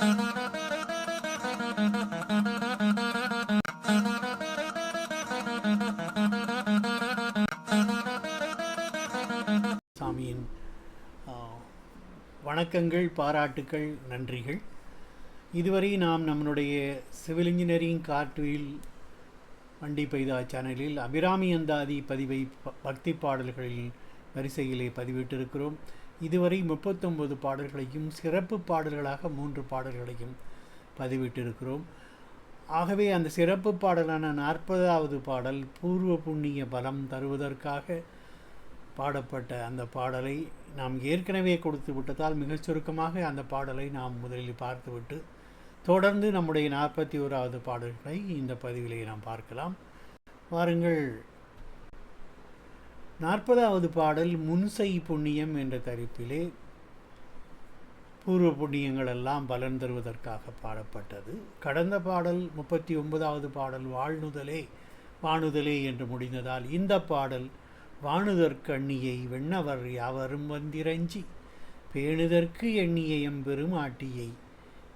சாமியின் வணக்கங்கள் பாராட்டுக்கள் நன்றிகள். இதுவரை நாம் நம்மளுடைய சிவில் இன்ஜினியரிங் கார்ட்வீல் வண்டி பெய்தா சேனலில் அபிராமி அந்தாதி பதிவை பக்தி பாடல்களில் வரிசையிலே பதிவிட்டிருக்கிறோம். இதுவரை முப்பத்தொம்பது பாடல்களையும் சிறப்பு பாடல்களாக மூன்று பாடல்களையும் பதிவிட்டிருக்கிறோம். ஆகவே அந்த சிறப்பு பாடலான நாற்பதாவது பாடல் பூர்வ புண்ணிய பலம் தருவதற்காக பாடப்பட்ட அந்த பாடலை நாம் ஏற்கனவே கொடுத்து விட்டதால் மிகச் சுருக்கமாக அந்த பாடலை நாம் முதலில் பார்த்துவிட்டு தொடர்ந்து நம்முடைய நாற்பத்தி ஓராவது பாடல்களை இந்த பதிவிலே நாம் பார்க்கலாம். வாருங்கள் நாற்பதாவது பாடல் முன்சை புண்ணியம் என்ற தலைப்பிலே பூர்வ புண்ணியங்கள் எல்லாம் பலன் தருவதற்காக பாடப்பட்டது. கடந்த பாடல் முப்பத்தி ஒன்பதாவது பாடல் வாழ்நுதலே வாணுதலே என்று முடிந்ததால் இந்த பாடல் வாணுதற்கண்ணியை வெண்ணவர் யாவரும் வந்திரஞ்சி பேணுதற்கு எண்ணிய எம்பெருமாட்டியை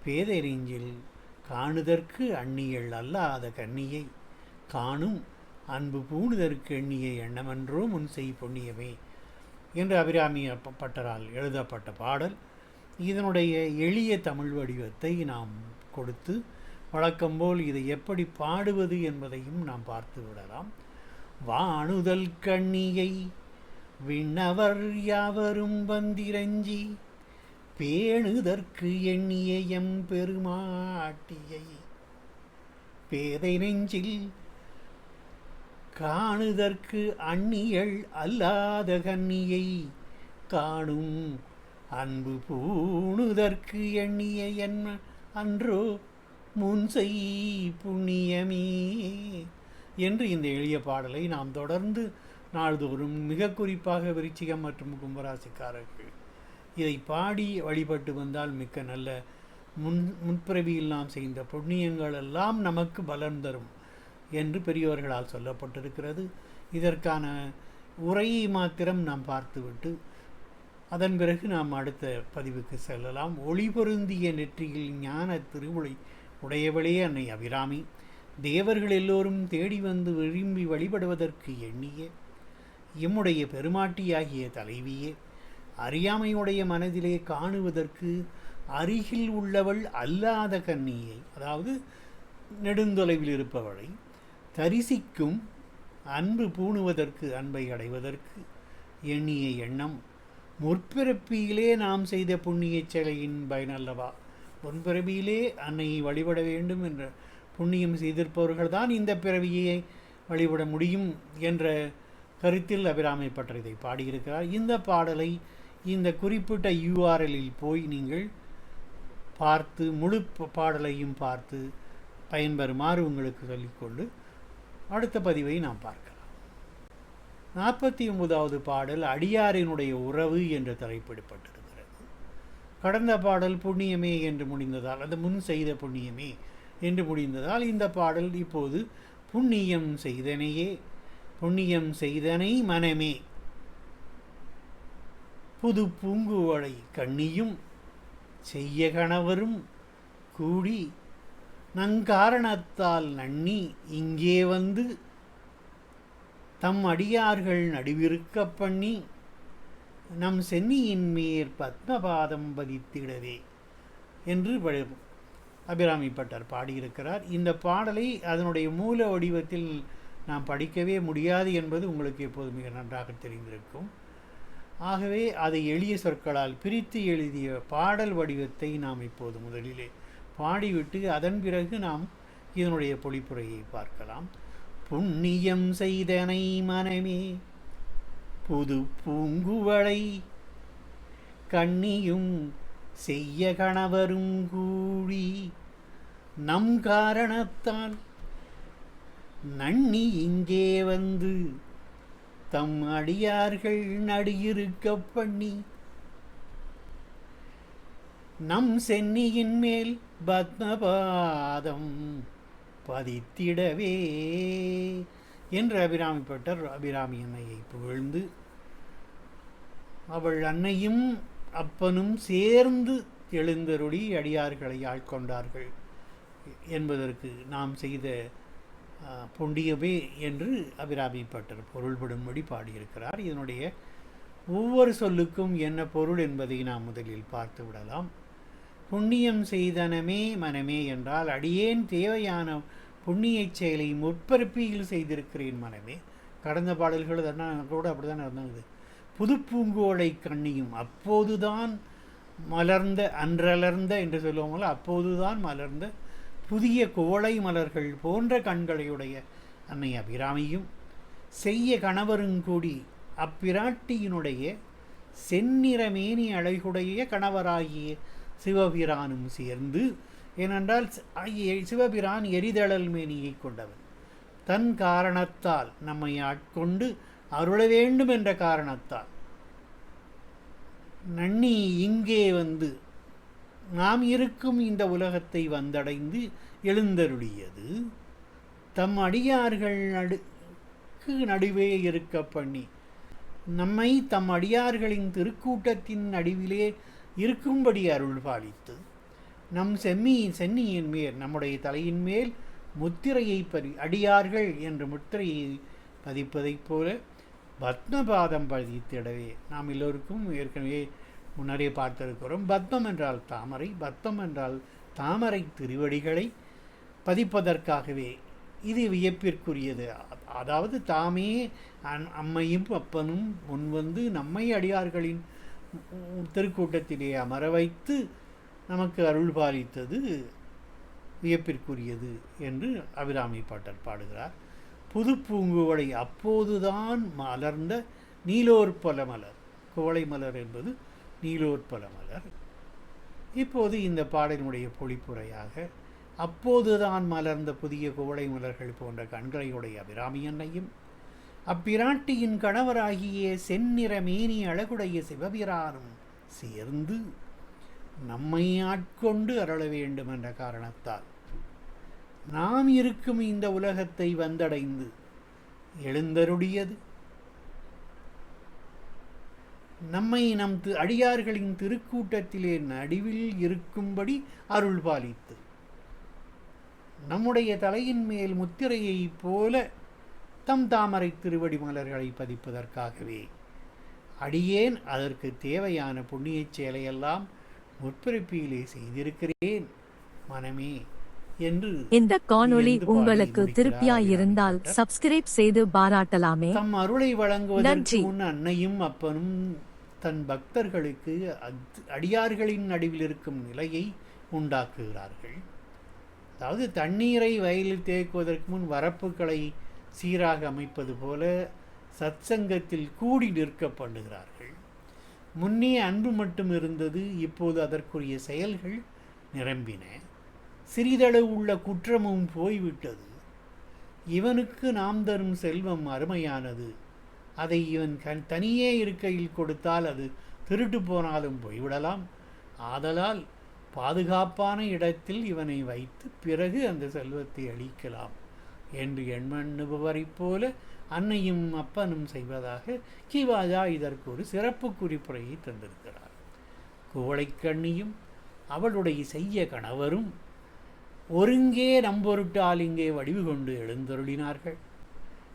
பேதெறிஞ்சில் காணுதற்கு அந்நியள் அல்லாத கண்ணியை காணும் அன்பு பூணுதற்கு எண்ணிய எண்ணமன்றோ முன்செய் பொன்னியமே என்று அபிராமி பட்டரால் எழுதப்பட்ட பாடல். இதனுடைய எளிய தமிழ் வடிவத்தை நாம் கொடுத்து வழக்கம்போல் இதை எப்படி பாடுவது என்பதையும் நாம் பார்த்து விடலாம். வாணுதல் கண்ணியை விண்ணவர் யாவரும் வந்திரஞ்சி பேணுதற்கு எண்ணிய எம் பெருமாட்டியை பேதை நெஞ்சில் காணுதற்கு அந்நியள் அல்லாத கண்ணியை காணும் அன்பு பூணுதற்கு எண்ணிய என்ன அன்றோ முன்சை புண்ணியமே என்று இந்த எளிய பாடலை நாம் தொடர்ந்து நாள்தோறும் மிக குறிப்பாக விருச்சிகம் மற்றும் கும்பராசிக்காரர்கள் இதை பாடி வழிபட்டு வந்தால் மிக்க நல்ல முன் முன்பிறவியில் நாம் செய்த புண்ணியங்கள் எல்லாம் நமக்கு பலன் தரும். என்று பெரியவர்களால் சொல்லப்பட்டிருக்கிறது. இதற்கான உரையை மாத்திரம் நாம் பார்த்துவிட்டு அதன் பிறகு நாம் அடுத்த பதிவுக்கு செல்லலாம். ஒளி பொருந்திய நெற்றியில் ஞான திருவுளை உடையவளே அன்னை அபிராமி. தேவர்கள் எல்லோரும் தேடி வந்து விரும்பி வழிபடுவதற்கு எண்ணிய எம்முடைய பெருமாட்டியாகிய தலைவியே அறியாமையுடைய மனதிலே காணுவதற்கு அருகில் உள்ளவள் அல்லாத கன்னியை அதாவது நெடுந்தொலைவில் இருப்பவளை தரிசிக்கும் அன்பு பூணுவதற்கு அன்பை அடைவதற்கு எண்ணிய எண்ணம். முற்பிறப்பியிலே நாம் செய்த புண்ணிய செயலையின் பயனல்லவா முன்பிறவியிலே அன்னையை வழிபட வேண்டும் என்ற புண்ணியம் செய்திருப்பவர்கள் தான் இந்த பிறவியை வழிபட முடியும் என்ற கருத்தில் அபிராமை பற்ற இதை பாடியிருக்கிறார். இந்த பாடலை இந்த குறிப்பிட்ட யூஆர்எல்லில் போய் நீங்கள் பார்த்து முழு பாடலையும் பார்த்து பயன்பெறுமாறு உங்களுக்கு சொல்லிக்கொண்டு அடுத்த பதிவை நாம் பார்க்கலாம். நாற்பத்தி ஒன்பதாவது பாடல் அடியாரினுடைய உறவு என்று தலைப்பிடப்பட்டிருக்கிறது. கடந்த பாடல் புண்ணியமே என்று முடிந்ததால் அது முன் செய்த புண்ணியமே என்று முடிந்ததால் இந்த பாடல் இப்போது புண்ணியம் செய்தனையே புண்ணியம் செய்தனை மனமே. புது பூங்குவளை கண்ணியும் செய்ய கணவரும் கூடி நங்காரணத்தால் நன்னி இங்கே வந்து தம் அடியார்கள் நடுவிருக்க பண்ணி நம் சென்னியின் மேற் பத்மபாதம் பதித்திடவே என்று அபிராமிப்பட்டார் பாடியிருக்கிறார். இந்த பாடலை அதனுடைய மூல வடிவத்தில் நாம் படிக்கவே முடியாது என்பது உங்களுக்கு எப்போது மிக நன்றாக தெரிந்திருக்கும். ஆகவே அதை எளிய சொற்களால் பிரித்து எழுதிய பாடல் வடிவத்தை நாம் இப்போது முதலிலே பாடிவிட்டு அதன் பிறகு நாம் இதனுடைய பொழிப்புரையை பார்க்கலாம். புண்ணியம் செய்தனை மனமே புது பூங்குவளை கண்ணியும் செய்ய கணவரும் கூடி நம் காரணத்தால் நன்னி இங்கே வந்து தம் அடியார்கள் நடியிருக்க பண்ணி நம் சென்னியின் மேல் பத்மபாதம் பதித்திடவே என்று அபிராமிப்பட்டர் அபிராமி அன்னையை புகழ்ந்து அவள் அன்னையும் அப்பனும் சேர்ந்து எழுந்தருளி அடியார்களை ஆட்கொண்டார்கள் என்பதற்கு நாம் செய்த பொண்டியமே என்று அபிராமிப்பட்டர் பொருள்படும்படி பாடியிருக்கிறார். இதனுடைய ஒவ்வொரு சொல்லுக்கும் என்ன பொருள் என்பதை நாம் முதலில் பார்த்து விடலாம். புண்ணியம் செய்தனமே மனமே என்றால் அடியேன் தேவையான புண்ணியச் செயலை முற்பிறப்பியில் செய்திருக்கிறேன் மனமே. கடந்த பாடல்கள் அதெல்லாம் கூட அப்படி தான் நடந்தது. புது கண்ணியும் அப்போதுதான் மலர்ந்த அன்றலர்ந்த என்று சொல்லுவாங்களோ அப்போதுதான் மலர்ந்த புதிய கோளை மலர்கள் போன்ற கண்களையுடைய அன்னை அபிராமியும் செய்ய கணவருங்கூடி அப்பிராட்டியினுடைய செந்நிறமேனி அழகுடைய கணவராகிய சிவபிரானும் சேர்ந்து ஏனென்றால் சிவபிரான் எரிதழல் மேனியை கொண்டவன். தன் காரணத்தால் நம்மை ஆட்கொண்டு அருள வேண்டும் என்ற காரணத்தால். நன்னி இங்கே வந்து நாம் இருக்கும் இந்த உலகத்தை வந்தடைந்து எழுந்தருளியது. தம் அடியார்கள் நடுக்கு நடுவே இருக்க பண்ணி நம்மை தம் அடியார்களின் திருக்கூட்டத்தின் நடுவிலே இருக்கும்படி அருள் பாலித்து நம் செம்மியின் சென்னியின் மேல் நம்முடைய தலையின் மேல் முத்திரையை பதி அடியார்கள் என்று முத்திரையை பதிப்பதைப் போல பத்மபாதம் பதித்திடவே. நாம் எல்லோருக்கும் ஏற்கனவே முன்னரே பார்த்திருக்கிறோம். பத்மம் என்றால் தாமரை பத்மம் என்றால் தாமரை திருவடிகளை பதிப்பதற்காகவே. இது வியப்பிற்குரியது. அதாவது தாமே அன்- அம்மையும் அப்பனும் முன்வந்து நம்மை அடியார்களின் திருக்கூட்டத்திலே அமர வைத்து நமக்கு அருள் பாலித்தது வியப்பிற்குரியது என்று அபிராமி பாட்டர் பாடுகிறார். புது பூங்குவளை அப்போதுதான் மலர்ந்த நீலோற்பல மலர் குவளை மலர் என்பது நீலோற்பல மலர் இப்போது இந்த பாடலினுடைய பொழிப்புரையாக அப்போதுதான் மலர்ந்த புதிய குவளை மலர்கள் போன்ற கண்களையுடைய அபிராமி அன்னையும் அப்பிராட்டியின் கணவராகிய செந்நிற மேனி அழகுடைய சிவபிரானும் சேர்ந்து நம்மை ஆட்கொண்டு அருள வேண்டும் என்ற காரணத்தால் நாம் இருக்கும் இந்த உலகத்தை வந்தடைந்து எழுந்தருடையது. நம்மை நம் அடியார்களின் திருக்கூட்டத்திலே நடுவில் இருக்கும்படி அருள் பாலித்து நம்முடைய தலையின் மேல் முத்திரையைப் போல தம் தாமரை திருவடி மலர்களை பதிப்பதற்காகவே. அடியேன் அதற்கு தேவையான புண்ணியச் செயலையெல்லாம் முற்பிறப்பியிலே செய்திருக்கிறேன். மனமே என்று இந்த காணொளி உங்களுக்கு முடிக்கிறார் திருப்தியாய் இருந்தால் அபிராமி சப்ஸ்கிரைப் செய்து பாராட்டலாமே. தம் அருளை வழங்குவதற்கு. முன் அன்னையும் அப்பனும் தன் பக்தர்களுக்கு அடியார்களின் நடுவில் இருக்கும் நிலையை உண்டாக்குகிறார்கள். அதாவது தண்ணீரை வயலில் தேக்குவதற்கு முன் வரப்புகளை சீராக அமைப்பது போல சத்சங்கத்தில் கூடி நிற்க பண்ணுகிறார்கள் முன்னே அன்பு மட்டும் இருந்தது இப்போது அதற்குரிய செயல்கள் நிரம்பின. சிறிதளவு உள்ள குற்றமும் போய்விட்டது. இவனுக்கு நாம் தரும் செல்வம் அருமையானது. அதை இவன் கண் தனியே இருக்கையில் கொடுத்தால் அது திருட்டு போனாலும் போய்விடலாம். ஆதலால் பாதுகாப்பான இடத்தில் இவனை வைத்து பிறகு அந்த செல்வத்தை அளிக்கலாம் என்று எண்ணுபவரைப் போல அன்னையும் அப்பனும் செய்வதாக கிவாஜா இதற்கு ஒரு சிறப்பு குறிப்புரையை தந்திருக்கிறார். குவளைக்கண்ணியும் அவளுடைய செய்ய கணவரும் ஒருங்கே நம்பொருட்டால் இங்கே வடிவு கொண்டு எழுந்தருளினார்கள்.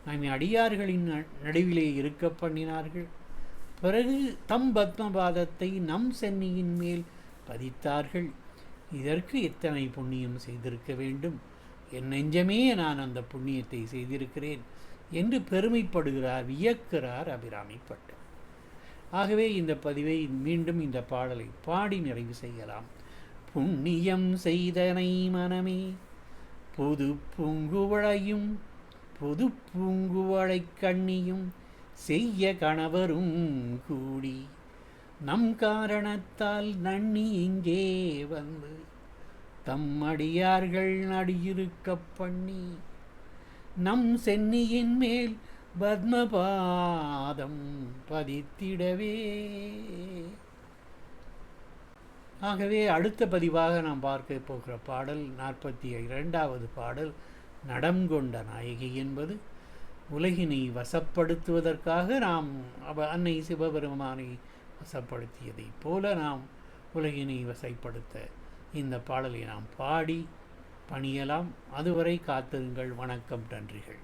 நம் அடியார்களின் ந- நடுவிலே இருக்க பண்ணினார்கள். பிறகு தம் பத்மபாதத்தை நம் சென்னியின் மேல் பதித்தார்கள். இதற்கு எத்தனை புண்ணியம் செய்திருக்க வேண்டும்? என் நெஞ்சமே நான் அந்த புண்ணியத்தை செய்திருக்கிறேன் என்று பெருமைப்படுகிறார் வியக்கிறார் அபிராமி பட்டர் ஆகவே இந்த பதிவை மீண்டும் இந்த பாடலை பாடி நிறைவு செய்யலாம். புண்ணியம் செய்தனை மனமே புது பூங்குவளையும் புது பூங்குவளைக் கண்ணியும் செய்ய கணவரும் கூடி. நம் காரணத்தால் நன்னி இங்கே வந்து தம் அடியார்கள் நடியிருக்கப் பண்ணி நம் சென்னியின் மேல் பத்மபாதம் பதித்திடவே. ஆகவே அடுத்த பதிவாக நாம் பார்க்க போகிற பாடல் நாற்பத்தி இரண்டாவது பாடல் நடம் கொண்ட நாயகி என்பது. உலகினை வசப்படுத்துவதற்காக நாம் அவ அன்னை சிவபெருமானை வசப்படுத்தியதைப் போல நாம் உலகினை வசைப்படுத்த இந்த பாடலை நாம் பாடி பணியலாம். அதுவரை காத்திருங்கள். வணக்கம். நன்றிகள்.